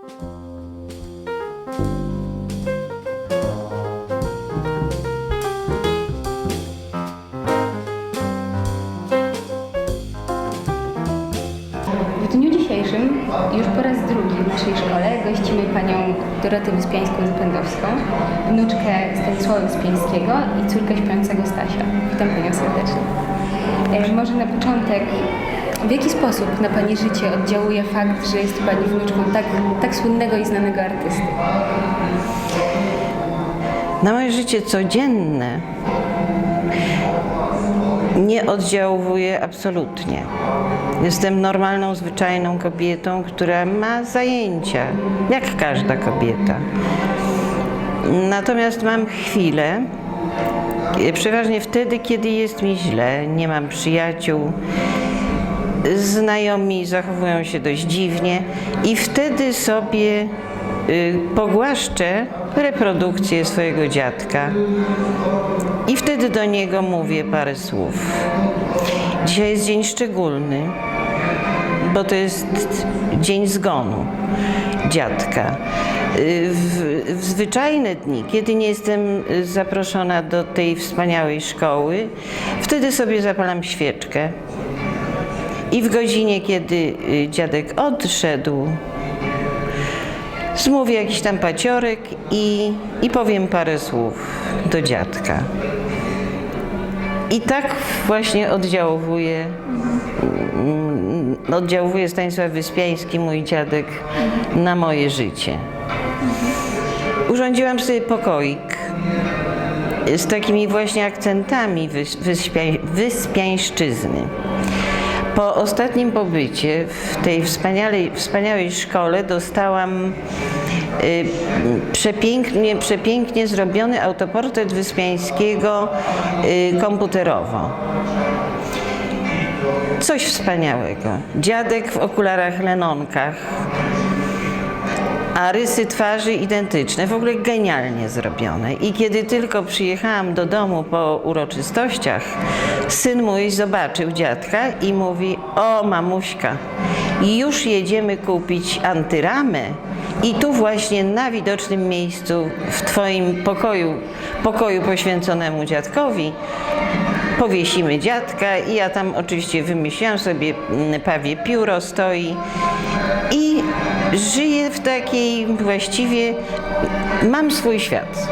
W dniu dzisiejszym, już po raz drugi w naszej szkole, gościmy panią Dorotę Wyspiańską-Zapędowską, wnuczkę Stanisława Wyspiańskiego i córkę śpiącego Stasia. Witam panią serdecznie. E, Może na początek, w jaki sposób na pani życie oddziałuje fakt, że jest pani wnuczką tak, tak słynnego i znanego artysty? Na moje życie codzienne nie oddziałuje absolutnie. Jestem normalną, zwyczajną kobietą, która ma zajęcia, jak każda kobieta. Natomiast mam chwilę, e, przeważnie wtedy, kiedy jest mi źle, nie mam przyjaciół, znajomi zachowują się dość dziwnie i wtedy sobie y, pogłaszczę reprodukcję swojego dziadka i wtedy do niego mówię parę słów. Dzisiaj jest dzień szczególny, bo to jest dzień zgonu dziadka. Y, W, w zwyczajne dni, kiedy nie jestem y, zaproszona do tej wspaniałej szkoły, wtedy sobie zapalam świeczkę i w godzinie, kiedy y, dziadek odszedł, zmówię jakiś tam paciorek i, i powiem parę słów do dziadka. I tak właśnie oddziałuje, mm, oddziałuje Stanisław Wyspiański, mój dziadek, na moje życie. Urządziłam sobie pokoik z takimi właśnie akcentami wys, wyspia, wyspiańszczyzny. Po ostatnim pobycie w tej wspaniałej, wspaniałej szkole dostałam y, przepięknie, przepięknie zrobiony autoportret Wyspiańskiego y, komputerowo. Coś wspaniałego. Dziadek w okularach lenonkach, a rysy twarzy identyczne, w ogóle genialnie zrobione. I kiedy tylko przyjechałam do domu po uroczystościach, syn mój zobaczył dziadka i mówi: O, mamuśka, już jedziemy kupić antyramę. I tu właśnie na widocznym miejscu w Twoim pokoju, pokoju poświęconemu dziadkowi, powiesimy dziadka i ja tam oczywiście wymyśliłam sobie mm, pawie pióro stoi żyję w takiej właściwie mam swój świat.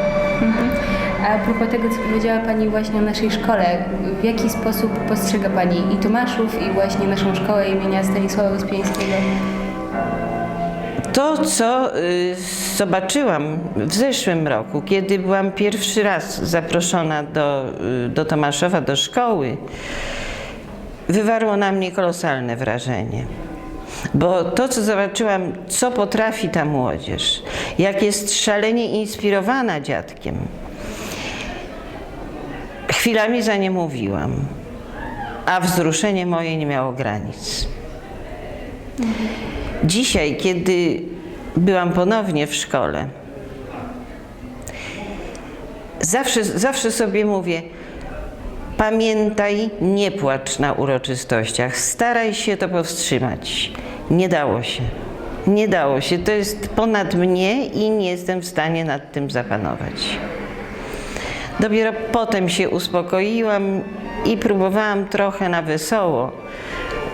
A propos tego, co powiedziała Pani właśnie o naszej szkole, w jaki sposób postrzega Pani i Tomaszów, i właśnie naszą szkołę imienia Stanisława Wyspiańskiego? To, co y, zobaczyłam w zeszłym roku, kiedy byłam pierwszy raz zaproszona do, y, do Tomaszowa, do szkoły, wywarło na mnie kolosalne wrażenie. Bo to, co zobaczyłam, co potrafi ta młodzież, jak jest szalenie inspirowana dziadkiem, chwilami za nie mówiłam, a wzruszenie moje nie miało granic. Dzisiaj, kiedy byłam ponownie w szkole, zawsze, zawsze sobie mówię, pamiętaj, nie płacz na uroczystościach, staraj się to powstrzymać. Nie dało się. Nie dało się. To jest ponad mnie i nie jestem w stanie nad tym zapanować. Dopiero potem się uspokoiłam i próbowałam trochę na wesoło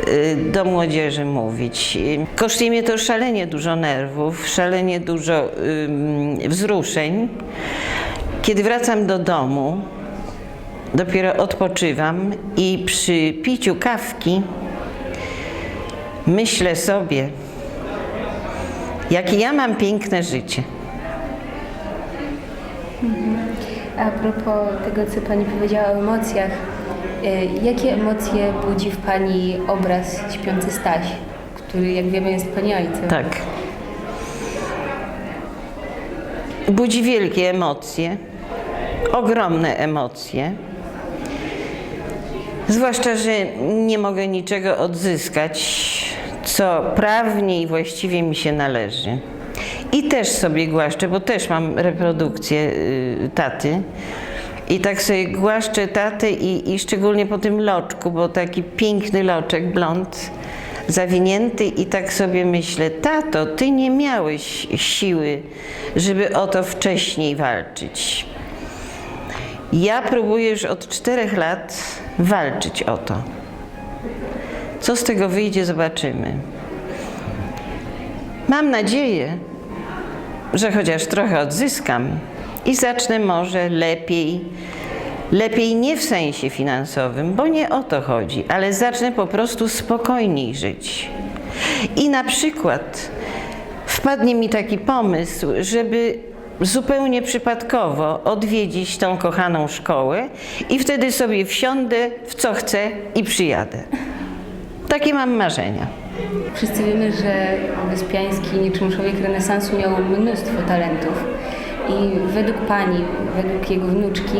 y, do młodzieży mówić. Kosztuje mnie to szalenie dużo nerwów, szalenie dużo wzruszeń. Kiedy wracam do domu, dopiero odpoczywam i przy piciu kawki myślę sobie, jakie ja mam piękne życie. A propos tego, co Pani powiedziała o emocjach, y, jakie emocje budzi w Pani obraz śpiący Staś, który, jak wiemy, jest Pani ojcem? Tak. Budzi wielkie emocje, ogromne emocje. Zwłaszcza, że nie mogę niczego odzyskać, co prawnie i właściwie mi się należy. I też sobie głaszczę, bo też mam reprodukcję y, taty. I tak sobie głaszczę tatę i, i szczególnie po tym loczku, bo taki piękny loczek, blond, zawinięty i tak sobie myślę, tato, ty nie miałeś siły, żeby o to wcześniej walczyć. Ja próbuję już od czterech lat walczyć o to. Co z tego wyjdzie, zobaczymy. Mam nadzieję, że chociaż trochę odzyskam i zacznę może lepiej. Lepiej nie w sensie finansowym, bo nie o to chodzi, ale zacznę po prostu spokojniej żyć. I na przykład wpadnie mi taki pomysł, żeby zupełnie przypadkowo odwiedzić tą kochaną szkołę i wtedy sobie wsiądę w co chcę i przyjadę. Takie mam marzenia. Wszyscy wiemy, że Wyspiański, niczym człowiek renesansu, miał mnóstwo talentów. I według Pani, według jego wnuczki,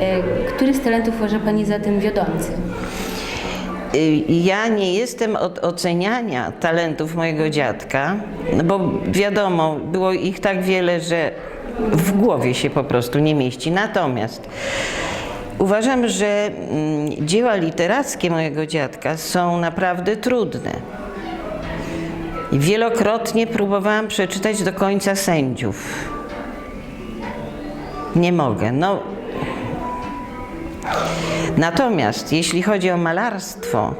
e, który z talentów uważa Pani za ten wiodący? Y, Ja nie jestem od oceniania talentów mojego dziadka, bo wiadomo, było ich tak wiele, że w głowie się po prostu nie mieści. Natomiast uważam, że mm, dzieła literackie mojego dziadka są naprawdę trudne. Wielokrotnie próbowałam przeczytać do końca sędziów. Nie mogę. No, Natomiast jeśli chodzi o malarstwo,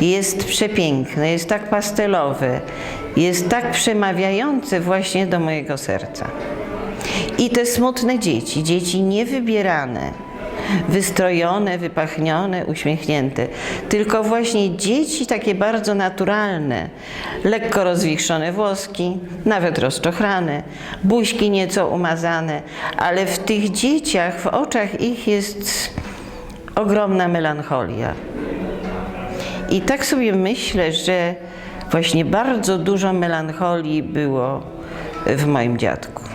jest przepiękne, jest tak pastelowe, jest tak przemawiające właśnie do mojego serca. I te smutne dzieci, dzieci niewybierane, wystrojone, wypachnione, uśmiechnięte, tylko właśnie dzieci takie bardzo naturalne, lekko rozwichrzone włoski, nawet rozczochrane, buźki nieco umazane, ale w tych dzieciach, w oczach ich jest ogromna melancholia. I tak sobie myślę, że właśnie bardzo dużo melancholii było w moim dziadku.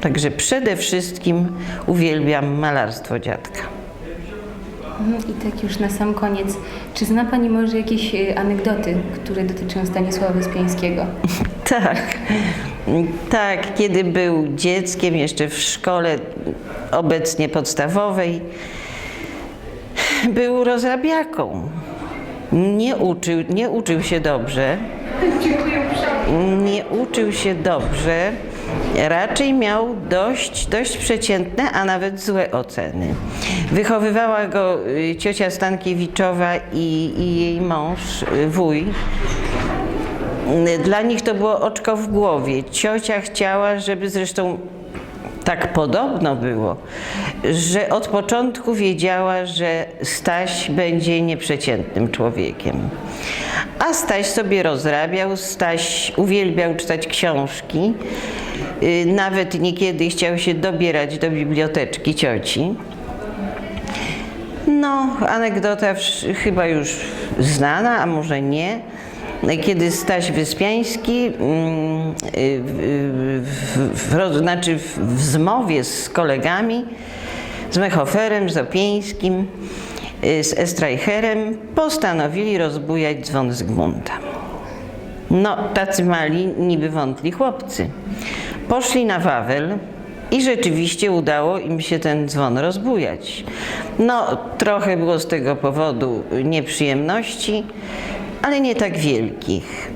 Także przede wszystkim uwielbiam malarstwo dziadka. Mhm, I tak już na sam koniec, czy zna Pani może jakieś e, anegdoty, które dotyczą Stanisława Wyspiańskiego? Tak, tak, kiedy był dzieckiem jeszcze w szkole obecnie podstawowej, był rozrabiaką. Nie uczył, nie uczył się dobrze. Nie uczył się dobrze. Raczej miał dość, dość przeciętne, a nawet złe oceny. Wychowywała go y, ciocia Stankiewiczowa i, i jej mąż, y, wuj. Dla nich to było oczko w głowie. Ciocia chciała, żeby zresztą tak podobno było, że od początku wiedziała, że Staś będzie nieprzeciętnym człowiekiem. A Staś sobie rozrabiał, Staś uwielbiał czytać książki, nawet niekiedy chciał się dobierać do biblioteczki cioci. No, anegdota chyba już znana, a może nie. Kiedy Staś Wyspiański, mm, y, w, w, znaczy w zmowie z kolegami, z Mechoferem, z Opieńskim, y, z Estreicherem, postanowili rozbujać dzwon Zygmunta. No, tacy mali, niby wątli chłopcy. Poszli na Wawel i rzeczywiście udało im się ten dzwon rozbujać. No, trochę było z tego powodu nieprzyjemności, ale nie tak wielkich.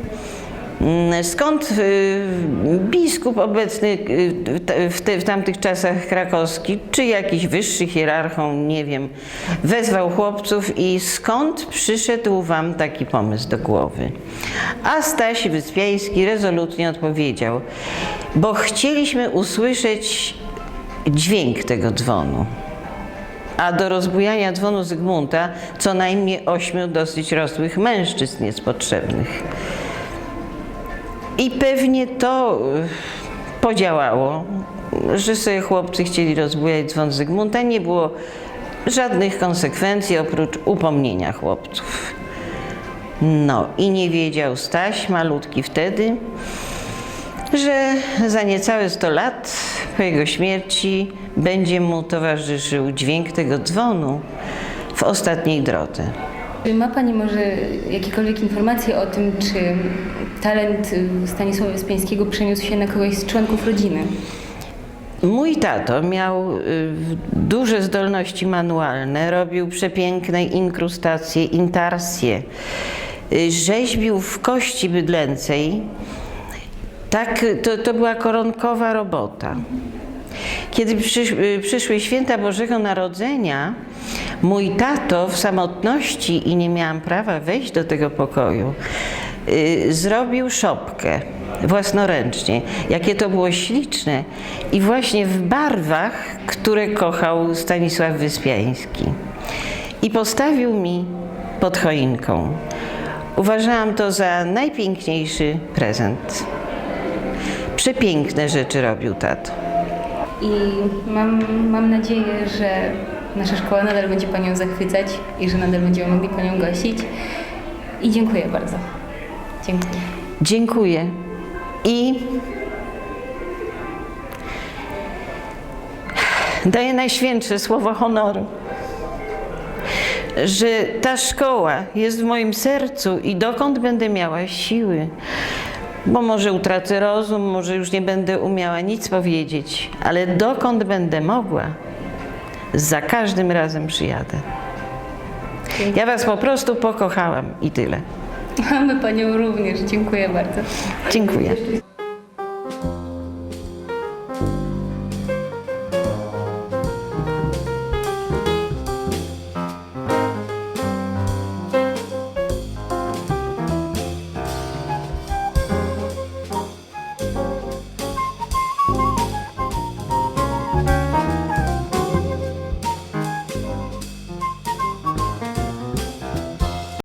Mm, Skąd y, biskup obecny y, w te- w, tamtych czasach krakowski, czy jakiś wyższy hierarchą, nie wiem, wezwał chłopców i skąd przyszedł wam taki pomysł do głowy? A Staś Wyspiański rezolutnie odpowiedział, bo chcieliśmy usłyszeć dźwięk tego dzwonu. A do rozbujania dzwonu Zygmunta co najmniej ośmiu dosyć rosłych mężczyzn jest potrzebnych. I pewnie to y, podziałało, że sobie chłopcy chcieli rozbujać dzwon Zygmunta. Nie było żadnych konsekwencji oprócz upomnienia chłopców. No i nie wiedział Staś, malutki wtedy, że za niecałe 100 lat po jego śmierci będzie mu towarzyszył dźwięk tego dzwonu w ostatniej drodze. Czy ma Pani może jakiekolwiek informacje o tym, czy talent Stanisława Wyspiańskiego przeniósł się na kogoś z członków rodziny? Mój tato miał y, duże zdolności manualne, robił przepiękne inkrustacje, intarsje. y, rzeźbił w kości bydlęcej. Tak, to, to była koronkowa robota. Kiedy przysz, y, przyszły święta Bożego Narodzenia, mój tato w samotności i nie miałam prawa wejść do tego pokoju, y, zrobił szopkę własnoręcznie. Jakie to było śliczne i właśnie w barwach, które kochał Stanisław Wyspiański. I postawił mi pod choinką. Uważałam to za najpiękniejszy prezent. Przepiękne rzeczy robił tato. I mam, mam nadzieję, że nasza szkoła nadal będzie Panią zachwycać i że nadal będziemy mogli Panią gościć. I dziękuję bardzo. Dziękuję. Dziękuję. I daję najświętsze słowo honoru, że ta szkoła jest w moim sercu i dokąd będę miała siły, bo może utracę rozum, może już nie będę umiała nic powiedzieć, ale dokąd będę mogła, za każdym razem przyjadę. Ja Was po prostu pokochałam i tyle. Mamy Panią również. Dziękuję bardzo. Dziękuję.